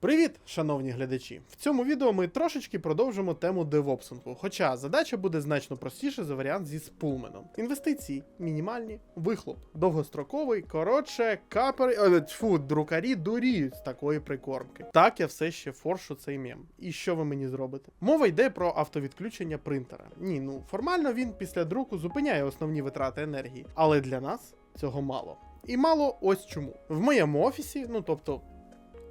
Привіт, шановні глядачі! В цьому відео ми трошечки продовжимо тему девопсингу, хоча задача буде значно простіша за варіант зі спулменом. Інвестиції мінімальні, вихлоп довгостроковий, коротше, капери, е, тьфу, друкарі дуріють з такої прикормки. Так, я все ще форшу цей мем. І що ви мені зробите? Мова йде про автовідключення принтера. Ні, ну формально він після друку зупиняє основні витрати енергії, але для нас цього мало. І мало ось чому. В моєму офісі, ну тобто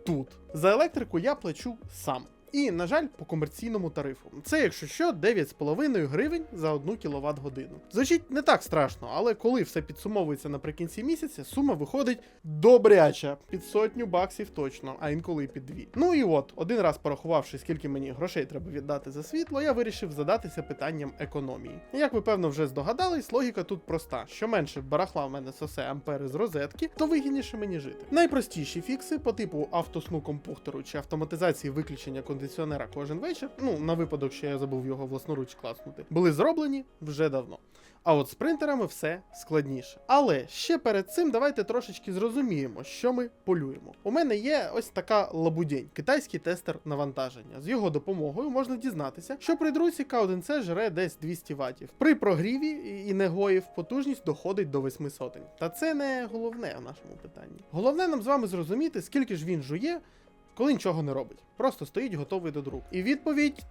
тут. За електрику я плачу сам. І, на жаль, по комерційному тарифу. Це, якщо що, 9,5 гривень за 1 кВт годину. Звучить не так страшно, але коли все підсумовується наприкінці місяця, сума виходить добряча, під сотню баксів точно, а інколи і під дві. Ну і от, один раз порахувавши, скільки мені грошей треба віддати за світло, я вирішив задатися питанням економії. Як ви певно вже здогадались, логіка тут проста: що менше барахла в мене сосе ампери з розетки, то вигідніше мені жити. Найпростіші фікси по типу автосну компухтеру чи автоматизації виключення кондиціонера кожен вечір, ну на випадок, що я забув його власноруч класнути, були зроблені вже давно. А от з принтерами все складніше. Але ще перед цим давайте трошечки зрозуміємо, що ми полюємо. У мене є ось така лабудень, китайський тестер навантаження. З його допомогою можна дізнатися, що при друці K1C жре десь 200 ватів. При прогріві і негоїв потужність доходить до 8 сотень. Та це не головне в нашому питанні. Головне нам з вами зрозуміти, скільки ж він жує. Коли нічого не робить, просто стоїть готовий до друку. І відповідь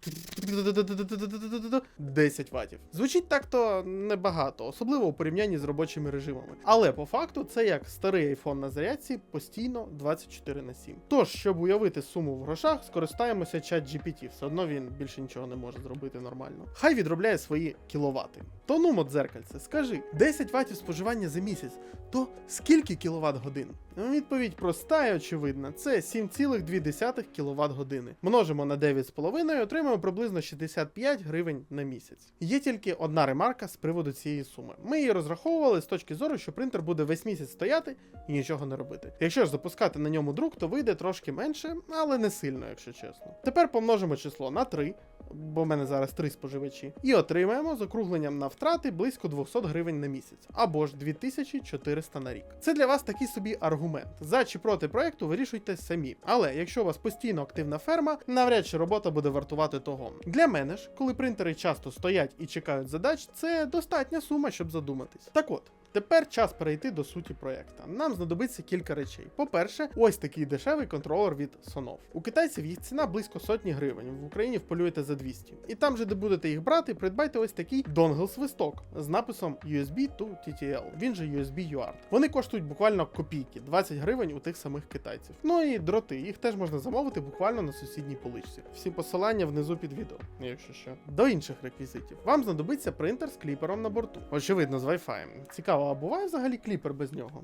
10 ватів. Звучить так-то небагато, особливо у порівнянні з робочими режимами. Але по факту це як старий iPhone на зарядці постійно 24 на 7. Тож, щоб уявити суму в грошах, скористаємося чат GPT. Все одно він більше нічого не може зробити нормально. Хай відробляє свої кіловати. То ну, дзеркальце, скажи, 10 ватів споживання за місяць, то скільки кіловат годин? Відповідь проста і очевидна: це 7,2 кВт години. Множимо на 9,5 і отримаємо приблизно 65 гривень на місяць. Є тільки одна ремарка з приводу цієї суми. Ми її розраховували з точки зору, що принтер буде весь місяць стояти і нічого не робити. Якщо ж запускати на ньому друк, то вийде трошки менше, але не сильно, якщо чесно. Тепер помножимо число на 3, бо в мене зараз 3 споживачі, і отримаємо з округленням на втрати близько 200 гривень на місяць, або ж 2400 на рік. Це для вас такий собі аргумент. За чи проти проекту вирішуйте самі. Але якщо у вас постійно активна ферма, навряд чи робота буде вартувати того. Для мене ж, коли принтери часто стоять і чекають задач, це достатня сума, щоб задуматись. Так от. Тепер час перейти до суті проєкта. Нам знадобиться кілька речей. По-перше, ось такий дешевий контролер від Sonov. У китайців їх ціна близько сотні гривень, в Україні вполюєте за 200. І там же, де будете їх брати, придбайте ось такий донгл-свисток з написом USB to TTL, він же USB UART. Вони коштують буквально копійки, 20 гривень у тих самих китайців. Ну і дроти, їх теж можна замовити буквально на сусідній поличці. Всі посилання внизу під відео, якщо що. До інших реквізитів. Вам знадобиться принтер з кліпером на борту. Очевидно, з Wi-Fi. Цікаво, а буває взагалі кліпер без нього?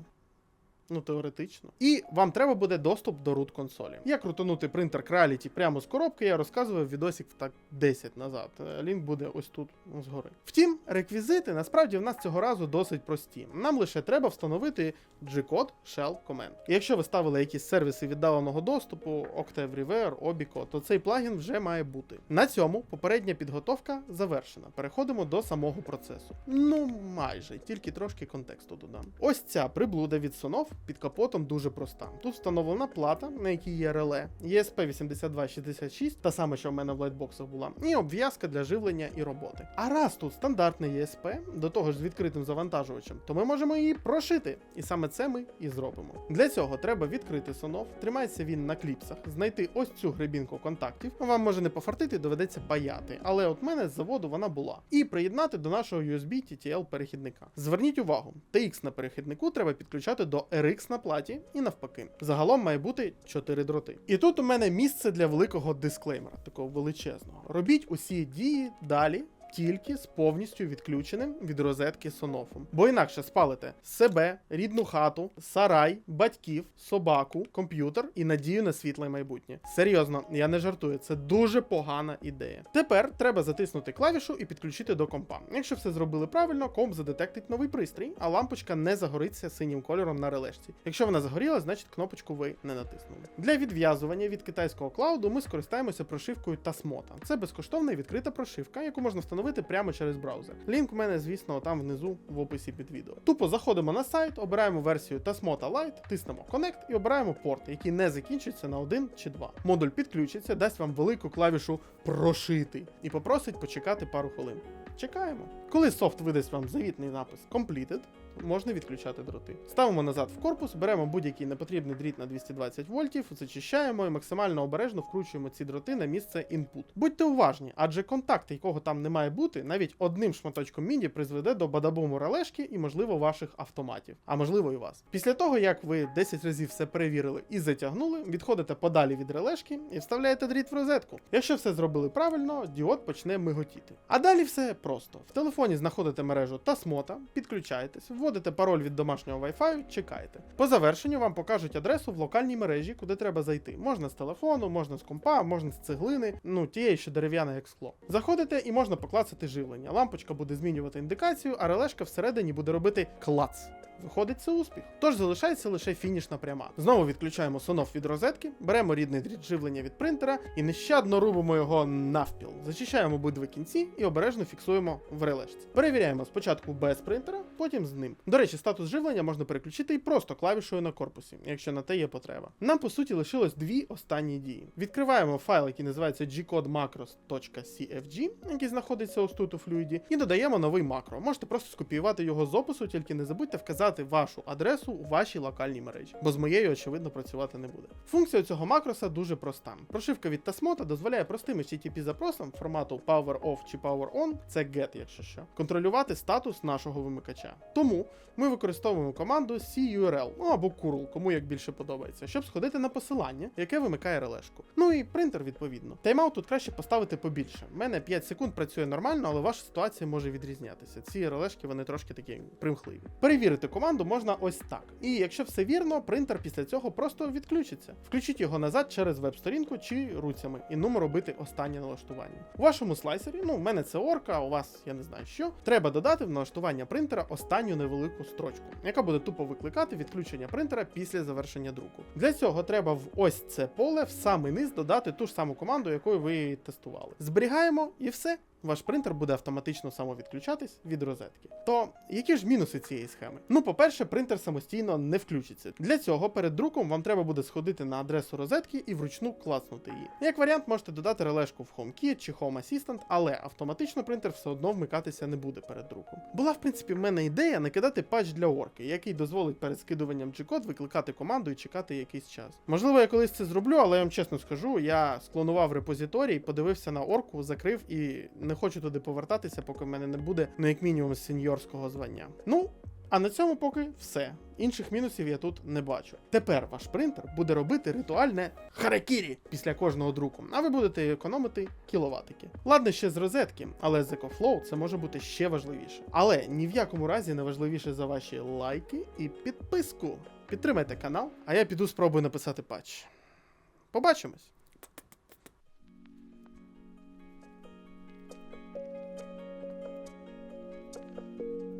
Ну, теоретично. І вам треба буде доступ до root консолі. Як крутанути принтер Creality прямо з коробки, я розказував відосик так 10 назад. Е, Лінк буде ось тут ну, згори. Втім, реквізити насправді в нас цього разу досить прості. Нам лише треба встановити G-код Shell Command. І якщо ви ставили якісь сервіси віддаленого доступу, Octave Rever, Obico, то цей плагін вже має бути. На цьому попередня підготовка завершена. Переходимо до самого процесу. Ну, майже, тільки трошки контексту додам. Ось ця приблуда від Sonoff під капотом дуже проста. Тут встановлена плата, на якій є реле, ESP8266, та сама, що в мене в лайтбоксах була, і обв'язка для живлення і роботи. А раз тут стандартний ESP, до того ж з відкритим завантажувачем, то ми можемо її прошити. І саме це ми і зробимо. Для цього треба відкрити Sonoff, тримається він на кліпсах, знайти ось цю гребінку контактів. Вам може не пофартити, доведеться паяти, але от мене з заводу вона була. І приєднати до нашого USB TTL перехідника. Зверніть увагу, TX на перехіднику треба підключати до RX на платі і навпаки. Загалом має бути 4 дроти. І тут у мене місце для великого дисклеймера, такого величезного. Робіть усі дії далі. Тільки з повністю відключеним від розетки сонофом. Бо інакше спалите себе, рідну хату, сарай, батьків, собаку, комп'ютер і надію на світле майбутнє. Серйозно, я не жартую, це дуже погана ідея. Тепер треба затиснути клавішу і підключити до компа. Якщо все зробили правильно, комп задетектить новий пристрій, а лампочка не загориться синім кольором на релешці. Якщо вона загоріла, значить кнопочку ви не натиснули. Для відв'язування від китайського клауду ми скористаємося прошивкою Tasmota. Це безкоштовна і відкрита прошивка, яку можна встановити встановити прямо через браузер. Лінк у мене, звісно, там внизу в описі під відео. Тупо заходимо на сайт, обираємо версію Tasmota Lite, тиснемо Connect і обираємо порт, який не закінчиться на 1 чи 2. Модуль підключиться, дасть вам велику клавішу прошити і попросить почекати пару хвилин. Чекаємо. Коли софт видасть вам завітний напис Completed, можна відключати дроти. Ставимо назад в корпус, беремо будь-який непотрібний дріт на 220 вольтів, зачищаємо і максимально обережно вкручуємо ці дроти на місце input. Будьте уважні, адже контакт, якого там не має бути, навіть одним шматочком міні призведе до бадабуму релешки і, можливо, ваших автоматів, а можливо і вас. Після того, як ви 10 разів все перевірили і затягнули, відходите подалі від релешки і вставляєте дріт в розетку. Якщо все зробили правильно, діод почне миготіти. А далі все просто. В телефоні знаходите мережу Tasmota, підключаєтесь, вводите пароль від домашнього Wi-Fi, чекаєте. По завершенню вам покажуть адресу в локальній мережі, куди треба зайти. Можна з телефону, можна з компа, можна з цеглини, ну тієї, що дерев'яна як скло. Заходите і можна поклацати живлення. Лампочка буде змінювати індикацію, а релешка всередині буде робити клац. Виходить, це успіх. Тож залишається лише фінішна пряма. Знову відключаємо соноф від розетки, беремо рідний дріт живлення від принтера і нещадно рубимо його навпіл. Зачищаємо обидва кінці і обережно фіксуємо в релешці. Перевіряємо спочатку без принтера, потім з ним. До речі, статус живлення можна переключити і просто клавішою на корпусі, якщо на те є потреба. Нам по суті лишилось дві останні дії. Відкриваємо файл, який називається gcodemacros.cfg, який знаходиться ось тут у флюїді, і додаємо новий макро. Можете просто скопіювати його з опису, тільки не забудьте вказати вашу адресу у вашій локальній мережі, бо з моєю, очевидно, працювати не буде. Функція цього макроса дуже проста. Прошивка від Tasmota дозволяє простим HTTP запросам формату Power Off чи Power On, це GET, якщо що, контролювати статус нашого вимикача. Тому ми використовуємо команду CURL, ну або curl, кому як більше подобається, щоб сходити на посилання, яке вимикає релешку. Ну і принтер відповідно. Тайм-аут тут краще поставити побільше. У мене 5 секунд працює нормально, але ваша ситуація може відрізнятися. Ці релешки вони трошки такі примхливі. Перевірити команду можна ось так. І якщо все вірно, принтер після цього просто відключиться. Включіть його назад через веб-сторінку чи руцями, і нумо робити останнє налаштування. У вашому слайсері, ну, у мене це орка, у вас я не знаю що. Треба додати в налаштування принтера останню невелику строчку, яка буде тупо викликати відключення принтера після завершення друку. Для цього треба в ось це поле в самий низ додати ту ж саму команду, якою ви тестували. Зберігаємо і все. Ваш принтер буде автоматично самовідключатись від розетки. То які ж мінуси цієї схеми? Ну, по-перше, принтер самостійно не включиться. Для цього перед друком вам треба буде сходити на адресу розетки і вручну клацнути її. Як варіант, можете додати релешку в HomeKit чи Home Assistant, але автоматично принтер все одно вмикатися не буде перед друком. Була, в принципі, в мене ідея накидати патч для орки, який дозволить перед скидуванням G-код викликати команду і чекати якийсь час. Можливо, я колись це зроблю, але я вам чесно скажу, я склонував репозиторій, подивився на орку, закрив і не хочу туди повертатися, поки в мене не буде, ну як мінімум, сеньорського звання. Ну. А на цьому поки все. Інших мінусів я тут не бачу. Тепер ваш принтер буде робити ритуальне харакірі після кожного друку, а ви будете економити кіловатики. Ладно, ще з розетки, але з EcoFlow це може бути ще важливіше. Але ні в якому разі не важливіше за ваші лайки і підписку. Підтримайте канал, а я піду спробую написати патч. Побачимось!